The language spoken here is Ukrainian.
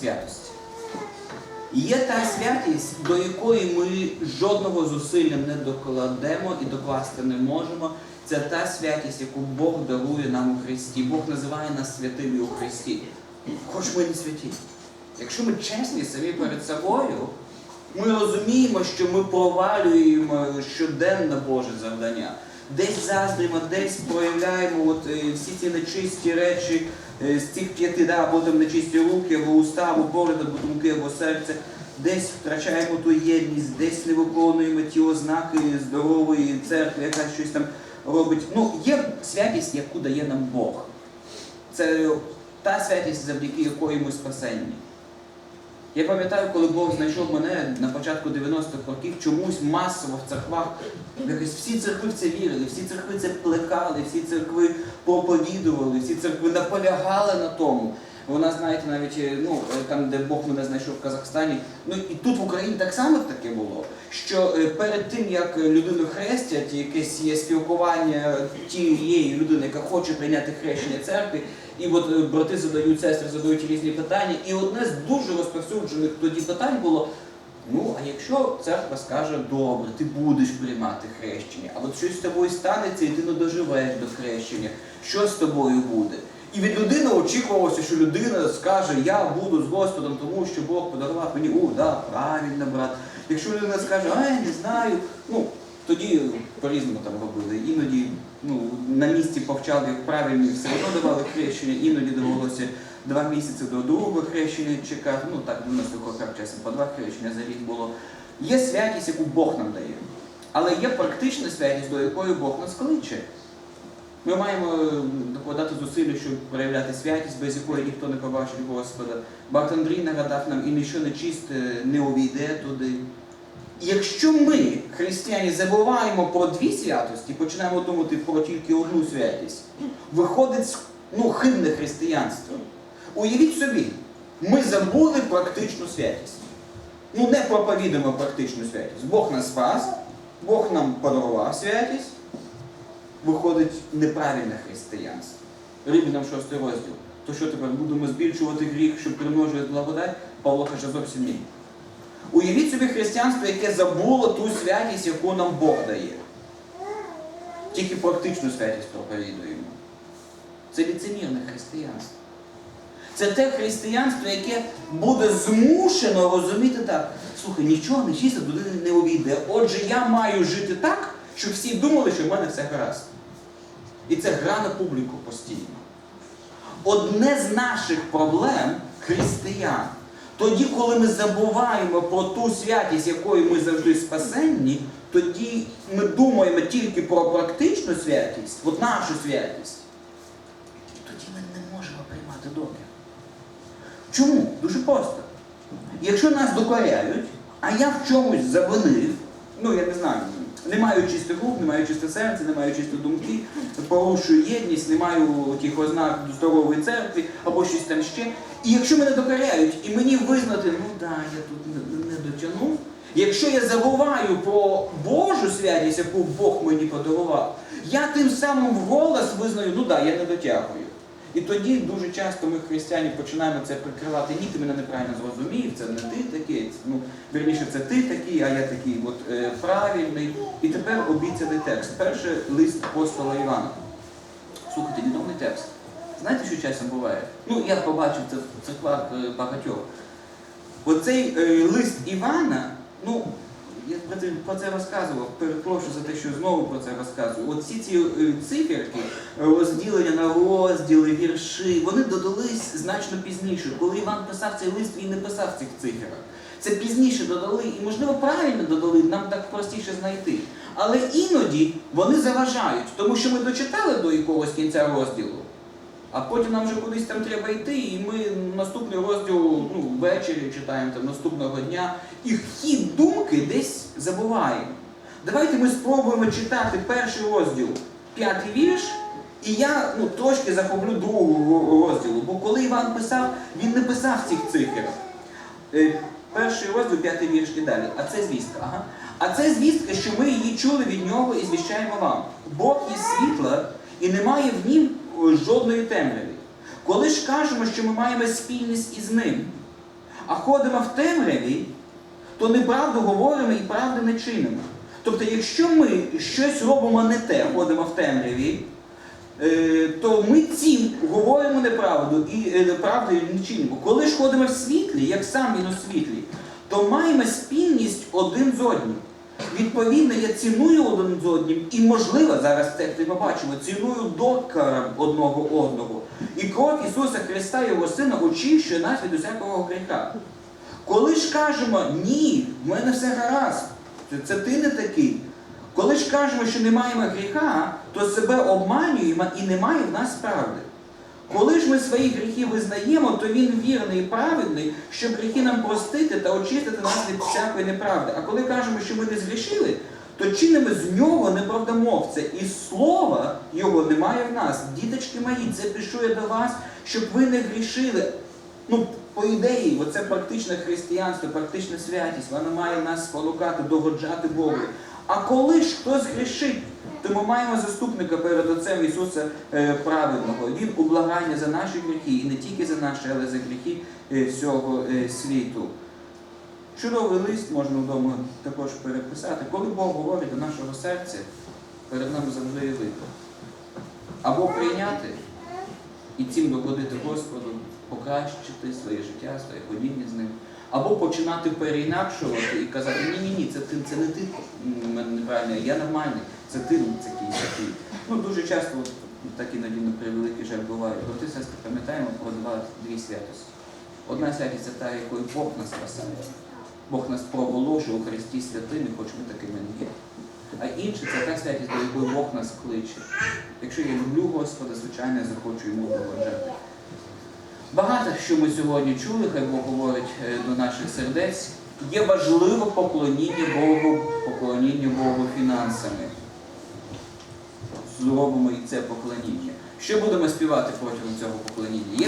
святості. Є та святість, до якої ми жодного зусилля не докладемо і докласти не можемо. Це та святість, яку Бог дарує нам у Христі. Бог називає нас святими у Христі. Хоч ми не святі. Якщо ми чесні самі перед собою, ми розуміємо, що ми провалюємо щоденно Боже завдання. Десь заздримо, десь проявляємо от, е, всі ці нечисті речі е, з цих п'яти, да, або там нечисті руки, або уста, або погляд, або думки, або серце. Десь втрачаємо ту єдність, десь не виконуємо ті ознаки здорової церкви, яка щось там робить. Ну, є святість, яку дає нам Бог. Це та святість, завдяки якої ми спасенні. Я пам'ятаю, коли Бог знайшов мене на початку 90-х років, чомусь масово в церквах, якось всі церкви в це вірили, всі церкви це плекали, всі церкви проповідували, всі церкви наполягали на тому. Вона, знаєте, навіть е, ну, е, там, де Бог мене знайшов в Казахстані, ну і тут в Україні так само таке було. Що е, перед тим, як людину хрестять, якесь є спілкування тієї людини, яка хоче прийняти хрещення церкви, і от брати задають, сестри задають різні питання. І одне з дуже розповсюджених тоді питань було: ну, а якщо церква скаже, добре, ти будеш приймати хрещення, а от щось з тобою станеться, і ти не доживеш до хрещення, що з тобою буде? І від людини очікувалося, що людина скаже, я буду з Господом, тому що Бог подарував мені, о, да, правильно, брат. Якщо людина скаже, а я не знаю, ну тоді по-різному там робили. Іноді ну, на місці повчали, як правильно, все одно давали хрещення, іноді довелося два місяці до другого хрещення чекати. Ну так, 90 роках часом по два хрещення за рік було. Є святість, яку Бог нам дає. Але є практична святість, до якої Бог нас кличе. Ми маємо е, докладати зусилля, щоб проявляти святість, без якої ніхто не побачить Господа. Барт Андрій нагадав нам, і ніщо нечисте не увійде туди. Якщо ми, християни, забуваємо про дві святості, починаємо думати про тільки одну святість, виходить ну, хибне християнство. Уявіть собі, ми забули практичну святість. Ну, не проповідуємо практичну святість. Бог нас спас, Бог нам подарував святість виходить неправильне християнство. Римлянам 6 розділ. То що тепер будемо збільшувати гріх, щоб примножувати благодать? Павло каже зовсім ні. Уявіть собі християнство, яке забуло ту святість, яку нам Бог дає. Тільки практичну святість проповідуємо. Це ліцемірне християнство. Це те християнство, яке буде змушено розуміти так. Слухай, нічого нечисто туди не увійде. Отже, я маю жити так, щоб всі думали, що в мене все гаразд. І це гра на публіку постійно. Одне з наших проблем християн. Тоді, коли ми забуваємо про ту святість, якою ми завжди спасенні, тоді ми думаємо тільки про практичну святість, от нашу святість. І тоді ми не можемо приймати добре. Чому? Дуже просто. Якщо нас докоряють, а я в чомусь завинив, ну я не знаю, не маю чистих рук, не маю чисте серце, не маю чисті думки, порушую єдність, не маю тих ознак здорової церкви або щось там ще. І якщо мене докоряють, і мені визнати, ну да, я тут не, не дотягнув. Якщо я забуваю про Божу святість, яку Бог мені подарував, я тим самим вголос визнаю, ну да, я не дотягую. І тоді дуже часто ми, християни, починаємо це прикривати. Ні, ти мене неправильно зрозумів, це не ти такий, ну, вірніше, це ти такий, а я такий от, е, правильний. І тепер обіцяний текст. Перший лист апостола Івана. Слухайте, відомий текст. Знаєте, що часом буває? Ну, я побачив це в церквах е, багатьох. Оцей е, лист Івана, ну, я про це, розказував, перепрошую за те, що знову про це розказую. От всі ці е, циферки, розділення на розділи, вірші, вони додались значно пізніше. Коли Іван писав цей лист, він не писав цих циферок. Це пізніше додали, і, можливо, правильно додали, нам так простіше знайти. Але іноді вони заважають, тому що ми дочитали до якогось кінця розділу. А потім нам вже кудись там треба йти, і ми наступний розділ ну, ввечері читаємо там наступного дня, і хід думки десь забуваємо. Давайте ми спробуємо читати перший розділ, п'ятий вірш, і я ну, трошки захоплю другого розділу. Бо коли Іван писав, він не писав цих цифр. Е, Перший розділ, п'ятий вірш і далі. А це звістка. Ага. А це звістка, що ми її чули від нього і звіщаємо вам. Бог є світла і немає в нім жодної темряви. Коли ж кажемо, що ми маємо спільність із ним, а ходимо в темряві, то неправду говоримо і правди не чинимо. Тобто, якщо ми щось робимо не те, ходимо в темряві, е, то ми цим говоримо неправду і е, неправдою не чинимо. Коли ж ходимо в світлі, як сам він у світлі, то маємо спільність один з одним. Відповідно, я ціную один з одним, і, можливо, зараз це ми побачимо, ціную докором одного одного. І кров Ісуса Христа, Його Сина, очищує нас від усякого гріха. Коли ж кажемо ні, в мене все гаразд, це ти не такий. Коли ж кажемо, що не маємо гріха, то себе обманюємо і немає в нас правди. Коли ж ми свої гріхи визнаємо, то він вірний і праведний, щоб гріхи нам простити та очистити нас від всякої неправди. А коли кажемо, що ми не згрішили, то чинимо з нього неправдомовця, і слова його немає в нас. Діточки мої, це пишу я до вас, щоб ви не грішили. Ну, по ідеї, оце практичне християнство, практична святість, вона має нас спонукати, догоджати Богу. А коли ж хтось грішить, то ми маємо заступника перед Отцем Ісуса е, праведного. Він ублагання за наші гріхи, і не тільки за наші, але за гріхи е, всього е, світу. Чудовий лист можна вдома також переписати. Коли Бог говорить до нашого серця, перед нами завжди є вибір. Або прийняти і цим догодити Господу, покращити своє життя, своє ходіння з ним. Або починати переінакшувати і казати, ні, ні, це ти це не ти неправильно, я нормальний, це ти такий, такий. Ну дуже часто от, так іноді на превеликий жаль буває. Брати сестри, пам'ятаємо про два дві святості. Одна святість це та, якою Бог нас спасає. Бог нас проголошує у Христі святими, хоч ми такими не є. А інше це та святість, до якої Бог нас кличе. Якщо я люблю Господа, звичайно, я захочу йому догоджати. Багато що ми сьогодні чули, хай Бог говорить е, до наших сердець. Є важливе поклоніння Богу, поклоніння Богу фінансами. Зробимо і це поклоніння. Що будемо співати протягом цього поклоніння? Є?